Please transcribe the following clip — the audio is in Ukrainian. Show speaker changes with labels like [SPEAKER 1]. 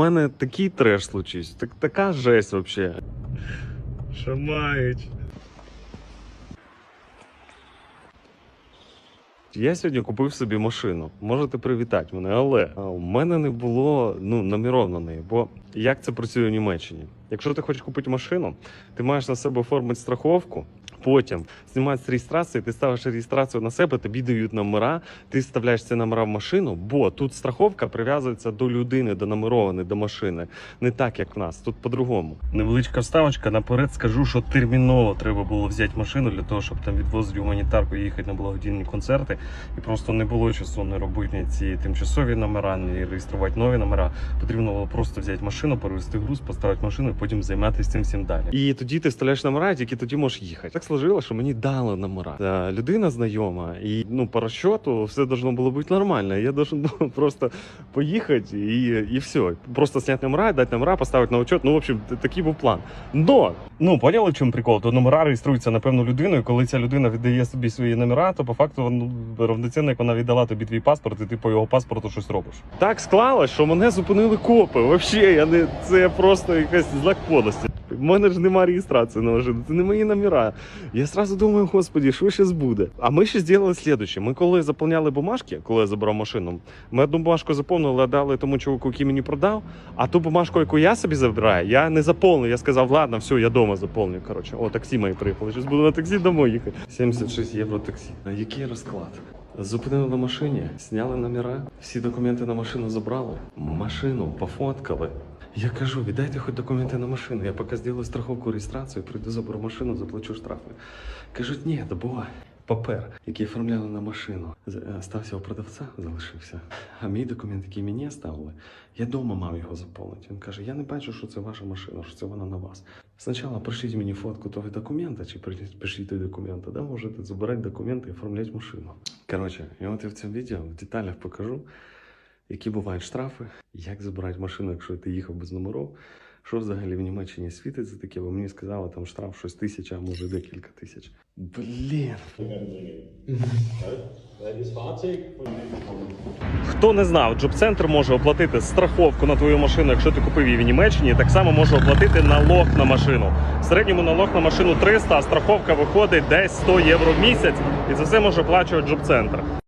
[SPEAKER 1] У мене такий треш случився, так, така жесть вообще. Що мають? Я сьогодні купив собі машину. Можете привітати мене, але у мене не було ну, номерів на неї. Бо як це працює в Німеччині? Якщо ти хочеш купити машину, ти маєш на себе оформити страховку. Потім знімати з реєстрації, ти ставиш реєстрацію на себе, тобі дають номера, ти вставляєш ці номера в машину, бо тут страховка прив'язується до людини, до номерованої, до машини. Не так, як в нас, тут по-другому. Невеличка вставочка. Наперед скажу, що терміново треба було взяти машину для того, щоб там відвозити гуманітарку, їхати на благодійні концерти. І просто не було часу не робити ці тимчасові номера, не реєструвати нові номера. Потрібно було просто взяти машину, перевести груз, поставити машину і потім займатися цим всім далі. І тоді ти вставляєш номера, і тільки тоді можеш їхати. Так сложилося, що мені дали номера. Та людина знайома, і ну по розчоту все должно було бути нормально. Я должен був просто поїхати і, і все. Просто зняти номера, дати номера, поставити на учет. Ну, в общем, такий був план. Но, ну поняли, в чому прикол? То номера реєструються на певну людину, і коли ця людина віддає собі свої номера, то по факту ну, равноцінно, як вона віддала тобі твій паспорт, і ти по його паспорту щось робиш. Так склалось, що мене зупинили копи. Вообще, я не це просто якась знак подлості. У мене ж немає реєстрації на машину, це не мої номера. Я сразу думаю, господі, що зараз буде? А ми ще зробили слідуще. Ми коли заповняли бумажки, коли я забрав машину, ми одну бумажку заповнили, дали тому чоловіку, який мені продав. А ту бумажку, яку я собі забираю, я не заповнив. Я сказав, ладно, все, я дома заповню. Коротше, о, таксі мої приїхали. Зараз буду на таксі домой їхати. 76 євро таксі. А який розклад? Зупинили на машині, зняли номера, всі документи на машину забрали, машину пофоткали. Я кажу, віддайте хоч документи на машину. Я поки зроблю страховку реєстрацію, прийду заберу машину, заплачу штрафи. Кажуть, ні, то бо папер, який оформляли на машину, е, стався у продавця, залишився. А мій документ, який мені ставили, я вдома мав його заповнити. Він каже: я не бачу, що це ваша машина, що це вона на вас. Спочатку пришліть мені фотку того документа, чи пришліть той документа, да, можете забирати документи і оформляти машину. Коротше, і от я в цьому відео в деталях покажу, які бувають штрафи, як забирати машину, якщо ти їхав без номерів. Що взагалі в Німеччині світиться таке, бо мені сказали, там штраф щось тисяча, а може декілька тисяч. Блін. Хто не знав, Джоб-центр може оплатити страховку на твою машину, якщо ти купив її в Німеччині. Так само може оплатити налог на машину. В середньому налог на машину 300, а страховка виходить десь 100 євро в місяць. І це все може оплачувати Джоб-центр.